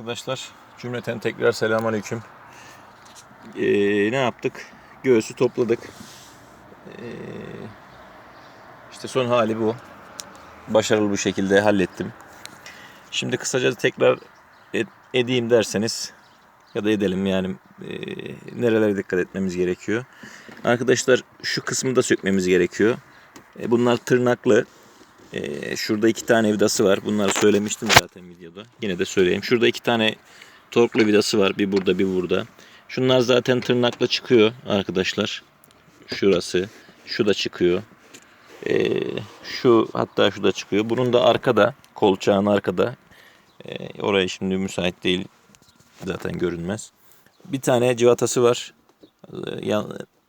Arkadaşlar cümleten tekrar selamünaleyküm. Ee, ne yaptık? Göğsü topladık. Ee, işte son hali bu. Başarılı bir şekilde hallettim. Şimdi kısaca tekrar ed- edeyim derseniz ya da edelim yani e, nerelere dikkat etmemiz gerekiyor. Arkadaşlar şu kısmı da sökmemiz gerekiyor. E, bunlar tırnaklı. Ee, şurada iki tane vidası var. Bunları söylemiştim zaten videoda. Yine de söyleyeyim. Şurada iki tane torklu vidası var. Bir burada bir burada. Şunlar zaten tırnakla çıkıyor arkadaşlar. Şurası. Şu da çıkıyor. Ee, şu hatta şu da çıkıyor. Bunun da arkada. Kolçağın arkada. Ee, oraya şimdi müsait değil. Zaten görünmez. Bir tane civatası var. Ee,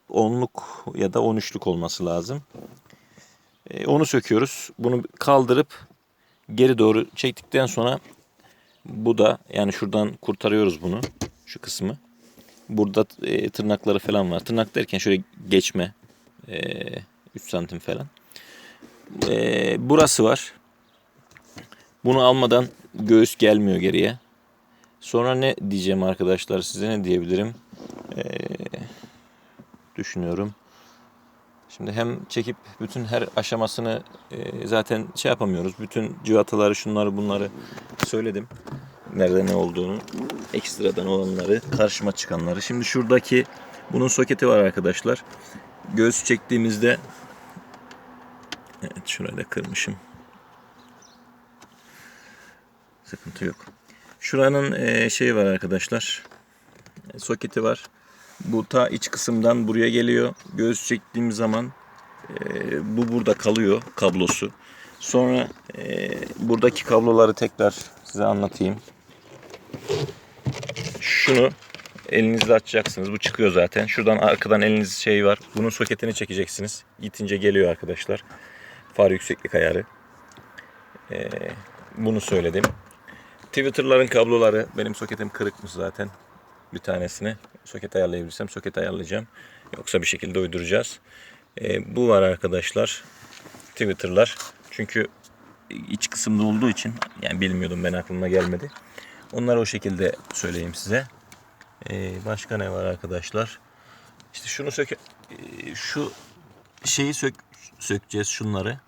onluk ya da 13'lük olması lazım. E, onu söküyoruz. Bunu kaldırıp geri doğru çektikten sonra bu da yani şuradan kurtarıyoruz bunu. Şu kısmı. Burada e, tırnakları falan var. Tırnak derken şöyle geçme. E, 3 santim falan. E, burası var. Bunu almadan göğüs gelmiyor geriye. Sonra ne diyeceğim arkadaşlar size ne diyebilirim? E, düşünüyorum. Şimdi hem çekip bütün her aşamasını e, zaten şey yapamıyoruz. Bütün civataları şunları bunları söyledim. Nerede ne olduğunu. Ekstradan olanları, karşıma çıkanları. Şimdi şuradaki bunun soketi var arkadaşlar. Göğüs çektiğimizde Evet şurayı da kırmışım. Sıkıntı yok. Şuranın e, şeyi var arkadaşlar. E, Soketi var. Bu ta iç kısımdan buraya geliyor. Göğüs çektiğim zaman e, bu burada kalıyor kablosu. Sonra e, buradaki kabloları tekrar size anlatayım. Şunu elinizle açacaksınız. Bu çıkıyor zaten. Şuradan arkadan eliniz şey var. Bunun soketini çekeceksiniz. İtince geliyor arkadaşlar. Far yükseklik ayarı. E, bunu söyledim. Twitter'ların kabloları benim soketim kırıkmış zaten bir tanesini soket ayarlayabilirsem soket ayarlayacağım. Yoksa bir şekilde uyduracağız. Ee, bu var arkadaşlar. Twitter'lar. Çünkü iç kısımda olduğu için yani bilmiyordum ben aklıma gelmedi. Onları o şekilde söyleyeyim size. Ee, başka ne var arkadaşlar? İşte şunu sök ee, şu şeyi sök sökeceğiz şunları.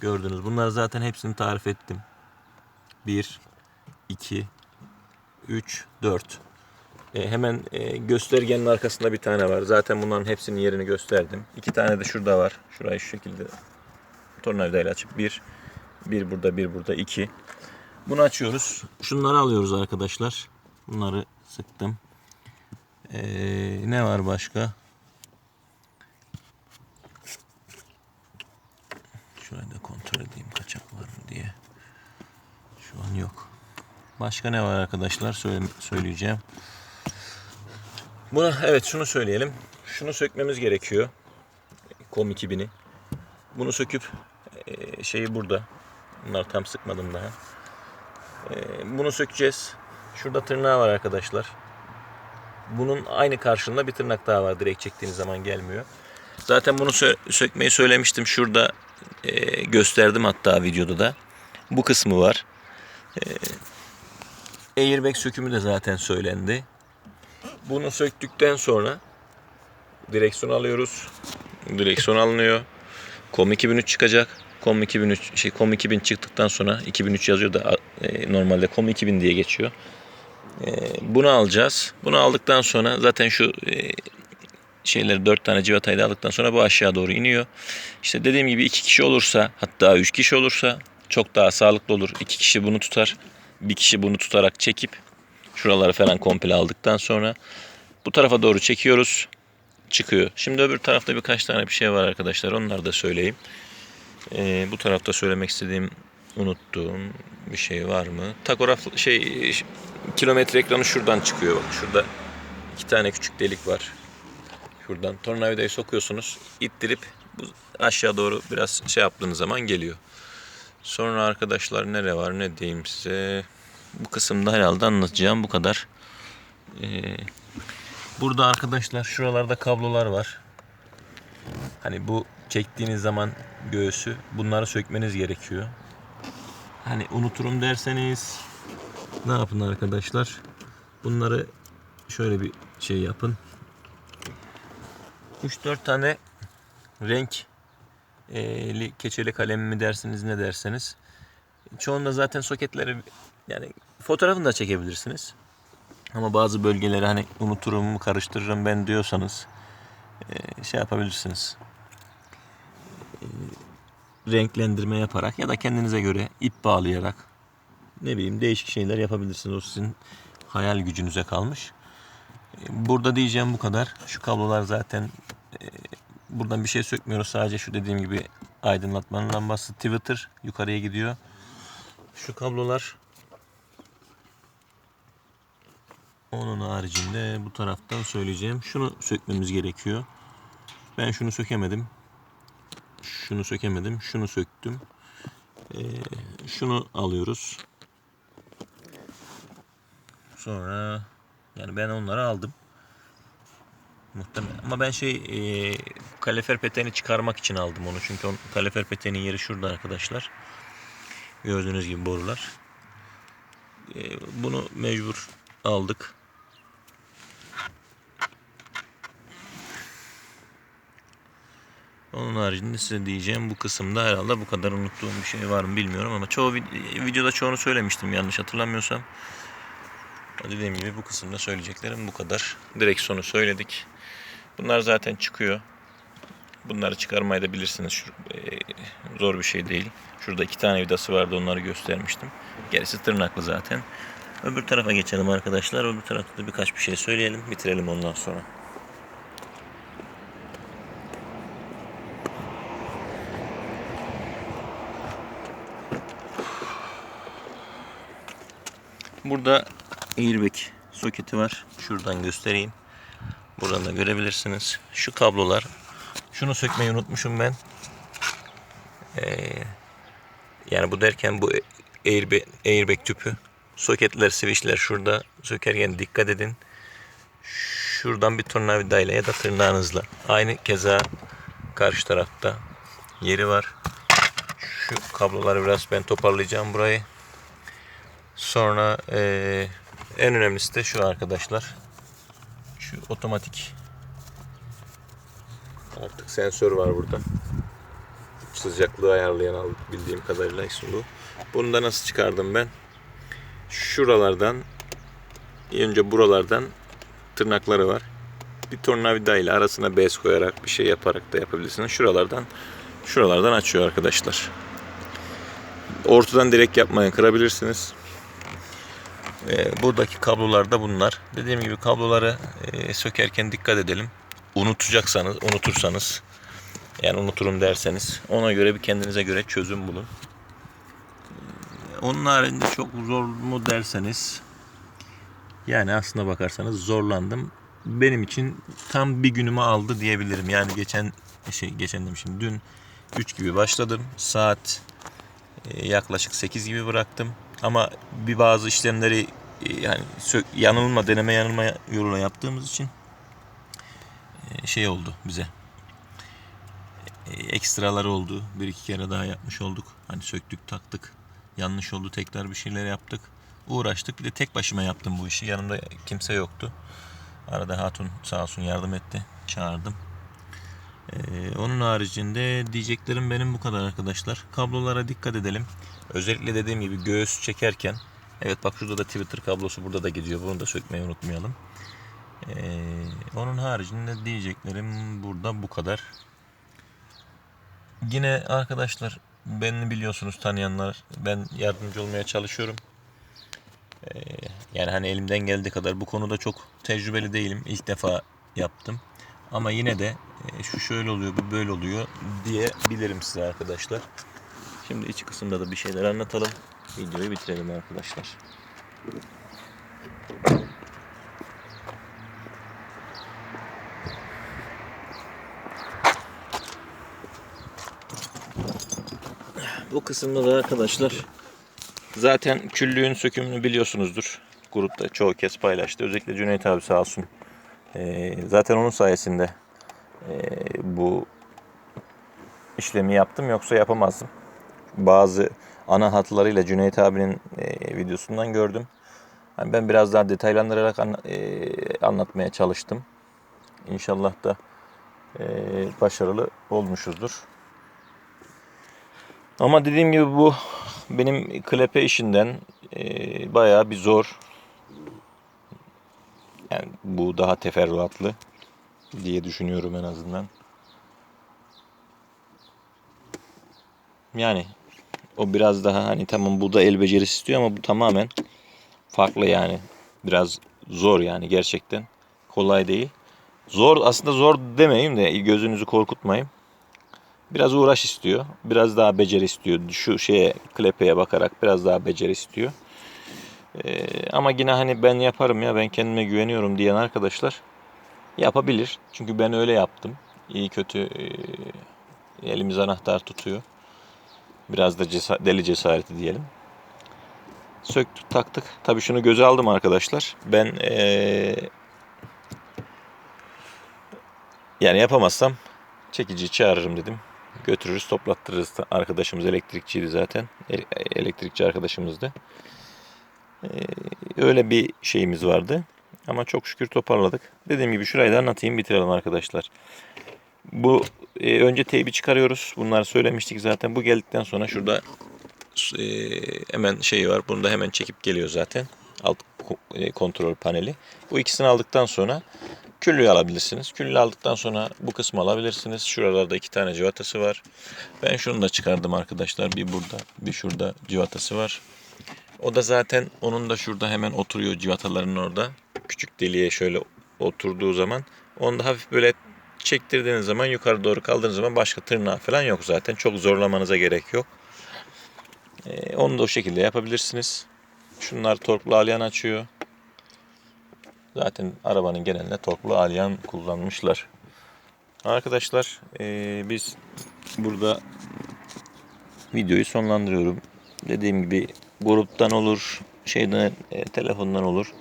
Gördünüz. Bunları zaten hepsini tarif ettim. 1 2 3 4 e, hemen e, göstergenin arkasında bir tane var. Zaten bunların hepsinin yerini gösterdim. İki tane de şurada var. Şurayı şu şekilde tornavidayla açıp bir, bir burada, bir burada, iki. Bunu açıyoruz. Şunları alıyoruz arkadaşlar. Bunları sıktım. E, ne var başka? Şurayı da kontrol edeyim kaçak var mı diye. Şu an yok. Başka ne var arkadaşlar? Söyle, söyleyeceğim. Buna evet şunu söyleyelim. Şunu sökmemiz gerekiyor. Kom 2000'i. Bunu söküp e, şeyi burada. Bunlar tam sıkmadım daha. E, bunu sökeceğiz. Şurada tırnağı var arkadaşlar. Bunun aynı karşılığında bir tırnak daha var. Direkt çektiğiniz zaman gelmiyor. Zaten bunu sö- sökmeyi söylemiştim. Şurada e, gösterdim hatta videoda da. Bu kısmı var. E, airbag sökümü de zaten söylendi. Bunu söktükten sonra direksiyon alıyoruz. Direksiyon alınıyor. COM 2003 çıkacak. COM 2003 şey COM 2000 çıktıktan sonra 2003 yazıyor da e, normalde COM 2000 diye geçiyor. E, bunu alacağız. Bunu aldıktan sonra zaten şu e, şeyleri 4 tane civatayı da aldıktan sonra bu aşağı doğru iniyor. İşte dediğim gibi 2 kişi olursa hatta 3 kişi olursa çok daha sağlıklı olur. 2 kişi bunu tutar. Bir kişi bunu tutarak çekip Şuraları falan komple aldıktan sonra bu tarafa doğru çekiyoruz. Çıkıyor. Şimdi öbür tarafta birkaç tane bir şey var arkadaşlar. Onları da söyleyeyim. Ee, bu tarafta söylemek istediğim unuttuğum bir şey var mı? Takograf şey kilometre ekranı şuradan çıkıyor. Bak şurada iki tane küçük delik var. Şuradan tornavidayı sokuyorsunuz. ittirip bu aşağı doğru biraz şey yaptığınız zaman geliyor. Sonra arkadaşlar nere var ne diyeyim size. Bu kısımda herhalde anlatacağım bu kadar. Ee, burada arkadaşlar şuralarda kablolar var. Hani bu çektiğiniz zaman göğsü bunları sökmeniz gerekiyor. Hani unuturum derseniz Ne yapın arkadaşlar? Bunları şöyle bir şey yapın. 3-4 tane renk keçeli kalem mi dersiniz ne derseniz. Çoğunda zaten soketleri yani fotoğrafını da çekebilirsiniz. Ama bazı bölgeleri hani unuturum, karıştırırım ben diyorsanız e, şey yapabilirsiniz. E, renklendirme yaparak ya da kendinize göre ip bağlayarak ne bileyim değişik şeyler yapabilirsiniz. O sizin hayal gücünüze kalmış. E, Burada diyeceğim bu kadar. Şu kablolar zaten buradan bir şey sökmüyoruz. Sadece şu dediğim gibi aydınlatmanın lambası Twitter yukarıya gidiyor. Şu kablolar onun haricinde bu taraftan söyleyeceğim. Şunu sökmemiz gerekiyor. Ben şunu sökemedim. Şunu sökemedim. Şunu söktüm. Ee, şunu alıyoruz. Sonra yani ben onları aldım. Muhtemelen. Ama ben şey e, kalefer peteğini çıkarmak için aldım onu. Çünkü on, kalefer peteğinin yeri şurada arkadaşlar. Gördüğünüz gibi borular. E, bunu mecbur aldık. Onun haricinde size diyeceğim bu kısımda herhalde bu kadar unuttuğum bir şey var mı bilmiyorum ama çoğu vid- videoda çoğunu söylemiştim yanlış hatırlamıyorsam. Dediğim gibi bu kısımda söyleyeceklerim bu kadar. Direksiyonu söyledik. Bunlar zaten çıkıyor. Bunları çıkarmayı da bilirsiniz. Şu, e, zor bir şey değil. Şurada iki tane vidası vardı onları göstermiştim. Gerisi tırnaklı zaten. Öbür tarafa geçelim arkadaşlar. Öbür tarafta da birkaç bir şey söyleyelim. Bitirelim ondan sonra. Burada airbag soketi var. Şuradan göstereyim. Buradan da görebilirsiniz. Şu kablolar. Şunu sökmeyi unutmuşum ben. Ee, yani bu derken bu airbag, airbag tüpü. Soketler, switchler şurada sökerken dikkat edin. Şuradan bir tornavidayla ya da tırnağınızla. Aynı keza karşı tarafta yeri var. Şu kabloları biraz ben toparlayacağım burayı. Sonra eee, en önemlisi de şu arkadaşlar. Şu otomatik artık sensör var burada. Sıcaklığı ayarlayan bildiğim kadarıyla bu. Bunu da nasıl çıkardım ben? Şuralardan önce buralardan tırnakları var. Bir tornavida ile arasına bez koyarak bir şey yaparak da yapabilirsiniz. Şuralardan şuralardan açıyor arkadaşlar. Ortadan direkt yapmayın kırabilirsiniz. Ee, buradaki kablolar da bunlar. Dediğim gibi kabloları e, sökerken dikkat edelim. Unutacaksanız, unutursanız yani unuturum derseniz ona göre bir kendinize göre çözüm bulun. Onun haricinde çok zor mu derseniz yani aslına bakarsanız zorlandım. Benim için tam bir günümü aldı diyebilirim. Yani geçen şey geçen demişim dün 3 gibi başladım. Saat e, yaklaşık 8 gibi bıraktım. Ama bir bazı işlemleri e, yani yanılma deneme yanılma yoluyla yaptığımız için e, şey oldu bize. E, Ekstraları oldu. Bir iki kere daha yapmış olduk. Hani söktük taktık. Yanlış oldu tekrar bir şeyler yaptık. Uğraştık. Bir de tek başıma yaptım bu işi. Yanımda kimse yoktu. Arada hatun sağ olsun yardım etti. Çağırdım. Ee, onun haricinde diyeceklerim benim bu kadar arkadaşlar. Kablolara dikkat edelim. Özellikle dediğim gibi göğüs çekerken evet bak şurada da Twitter kablosu burada da gidiyor. Bunu da sökmeyi unutmayalım. Ee, onun haricinde diyeceklerim burada bu kadar. Yine arkadaşlar beni biliyorsunuz tanıyanlar ben yardımcı olmaya çalışıyorum. Ee, yani hani elimden geldiği kadar bu konuda çok tecrübeli değilim. İlk defa yaptım. Ama yine de e, şu şöyle oluyor, bu böyle oluyor diyebilirim size arkadaşlar. Şimdi iç kısımda da bir şeyler anlatalım. Videoyu bitirelim arkadaşlar. Bu kısımda da arkadaşlar zaten küllüğün sökümünü biliyorsunuzdur. Grupta çoğu kez paylaştı. Özellikle Cüneyt abi sağ olsun. Ee, zaten onun sayesinde ee, bu işlemi yaptım yoksa yapamazdım. Bazı ana hatlarıyla Cüneyt abinin e, videosundan gördüm. Hani ben biraz daha detaylandırarak anla- eee, anlatmaya çalıştım. İnşallah da eee, başarılı olmuşuzdur. Ama dediğim gibi bu benim klepe işinden eee, bayağı bir zor. Yani bu daha teferruatlı diye düşünüyorum en azından. Yani o biraz daha hani tamam bu da el becerisi istiyor ama bu tamamen farklı yani. Biraz zor yani gerçekten. Kolay değil. Zor aslında zor demeyeyim de gözünüzü korkutmayayım. Biraz uğraş istiyor. Biraz daha beceri istiyor. Şu şeye klepeye bakarak biraz daha beceri istiyor. Ee, ama yine hani ben yaparım ya ben kendime güveniyorum diyen arkadaşlar yapabilir. Çünkü ben öyle yaptım. İyi kötü e, elimiz anahtar tutuyor. Biraz da cesa- deli cesareti diyelim. Söktük taktık. Tabii şunu göze aldım arkadaşlar. Ben eee, yani yapamazsam çekiciyi çağırırım dedim. Götürürüz toplattırırız. Arkadaşımız elektrikçiydi zaten. Elektrikçi arkadaşımızdı. Eee, öyle bir şeyimiz vardı. Ama çok şükür toparladık. Dediğim gibi şurayı da anlatayım bitirelim arkadaşlar. Bu e, önce teybi çıkarıyoruz. Bunları söylemiştik zaten. Bu geldikten sonra şurada e, hemen şey var. Bunu da hemen çekip geliyor zaten. Alt e, kontrol paneli. Bu ikisini aldıktan sonra küllüğü alabilirsiniz. Küllüğü aldıktan sonra bu kısmı alabilirsiniz. Şuralarda iki tane civatası var. Ben şunu da çıkardım arkadaşlar. Bir burada, bir şurada civatası var. O da zaten onun da şurada hemen oturuyor civataların orada. Küçük deliğe şöyle oturduğu zaman onu da hafif böyle çektirdiğiniz zaman yukarı doğru kaldırdığınız zaman başka tırnağı falan yok zaten. Çok zorlamanıza gerek yok. Ee, onu da o şekilde yapabilirsiniz. Şunlar torklu alyan açıyor. Zaten arabanın genelinde torklu alyan kullanmışlar. Arkadaşlar ee, biz burada videoyu sonlandırıyorum. Dediğim gibi gruptan olur, şeyden e, telefondan olur.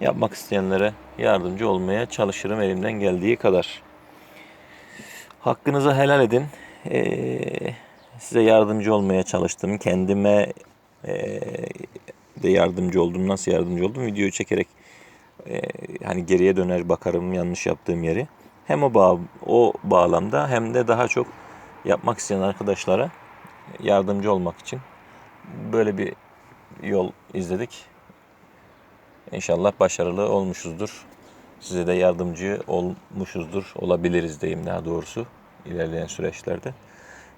Yapmak isteyenlere yardımcı olmaya çalışırım elimden geldiği kadar. Hakkınızı helal edin. Ee, size yardımcı olmaya çalıştım. Kendime ee, de yardımcı oldum. Nasıl yardımcı oldum? Videoyu çekerek ee, hani geriye döner bakarım yanlış yaptığım yeri. Hem o bağ, o bağlamda hem de daha çok yapmak isteyen arkadaşlara yardımcı olmak için böyle bir yol izledik. İnşallah başarılı olmuşuzdur. Size de yardımcı olmuşuzdur. Olabiliriz diyeyim daha doğrusu ilerleyen süreçlerde.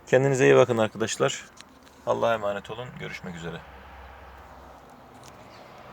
Kendinize iyi bakın arkadaşlar. Allah'a emanet olun. Görüşmek üzere.